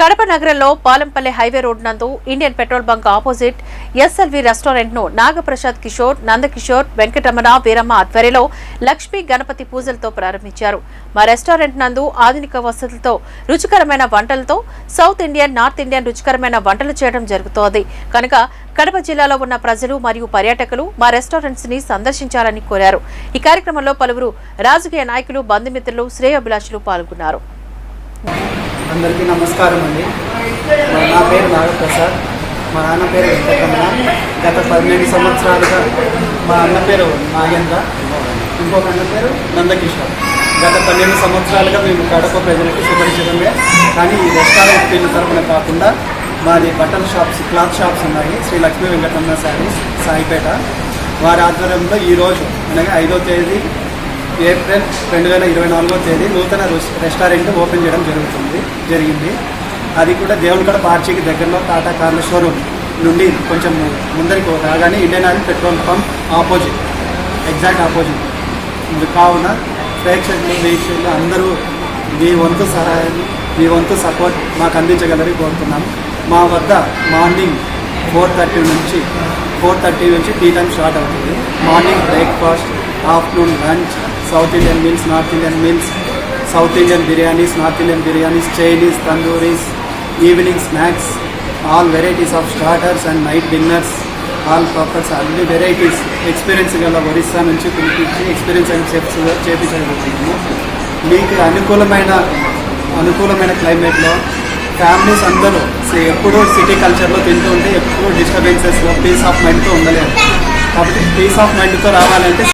కడప నగరంలో Palampalli highway road నందు Indian petrol bunk opposite SLV రెస్టారెంట్ను Nagaprasad Kishore Nandakishore Venkataramana Veeramma ఆధ్వర్యంలో లక్ష్మీ గణపతి పూజలతో ప్రారంభించారు. మా రెస్టారెంట్ నందు ఆధునిక వసతులతో రుచికరమైన వంటలతో సౌత్ ఇండియన్ నార్త్ ఇండియన్ రుచికరమైన వంటలు చేయడం జరుగుతోంది. కనుక కడప జిల్లాలో ఉన్న ప్రజలు మరియు పర్యాటకులు మా రెస్టారెంట్స్ని సందర్శించాలని కోరారు. ఈ కార్యక్రమంలో పలువురు రాజకీయ నాయకులు బంధుమిత్రులు శ్రేయోభిలాషులు పాల్గొన్నారు. అందరికీ నమస్కారం అండి. మా- నా పేరు నాగప్రసాద్. మా నాన్న పేరు వెంకటమ్మ గత పన్నెండు సంవత్సరాలుగా మా అన్న పేరు నాగేంద్ర. ఇంకొక అన్న పేరు నందకిషోర్. గత పన్నెండు సంవత్సరాలుగా మేము కడప ప్రజలకు సుపరిచితమే కానీ ఈ రెస్టారెంట్ పేరు తరపున కాకుండా మాది బట్టల షాప్స్ క్లాత్ షాప్స్ ఉన్నాయి. శ్రీ లక్ష్మీ వెంకటమ్మ శారీస్ సాయిపేట. వారి ఆధ్వర్యంలో ఈరోజు అనగా ఐదో తేదీ ఏప్రిల్ రెండు వేల ఇరవై నాలుగో తేదీ నూతన రెస్టారెంట్ ఓపెన్ చేయడం జరుగుతుంది జరిగింది. అది కూడా దేవునికడ పార్చికి దగ్గరలో టాటా కార్ల షోరూమ్ నుండి కొంచెం ముందరికి రాగానే Indian oil petrol pump opposite exact opposite. కావున ప్రేక్షకులు వీక్షకులు అందరూ మీ వంతు సహాయం మీ వంతు సపోర్ట్ మాకు అందించగలరని కోరుతున్నాం. మా వద్ద మార్నింగ్ ఫోర్ థర్టీ నుంచి ఫోర్ థర్టీ నుంచి టీ టైం స్టార్ట్ అవుతుంది. Morning breakfast afternoon lunch south Indian meals north Indian meals south Indian biryanis north Indian biryanis Chinese tandooris evening snacks all varieties of starters and night dinners all purpose అన్ని varieties experience గల ఒరిస్సా నుంచి పిలిపించి experience and chips చేపించగలుగుతున్నాము మీకు అనుకూలమైన అనుకూలమైన క్లైమేట్లో families అందరూ ఎప్పుడూ city కల్చర్లో తింటూ ఉంటే ఎప్పుడూ డిస్టర్బెన్సెస్లో పీస్ ఆఫ్ మైండ్తో ఉండలేరు. కాబట్టి పీస్ ఆఫ్ మైండ్తో రావాలంటే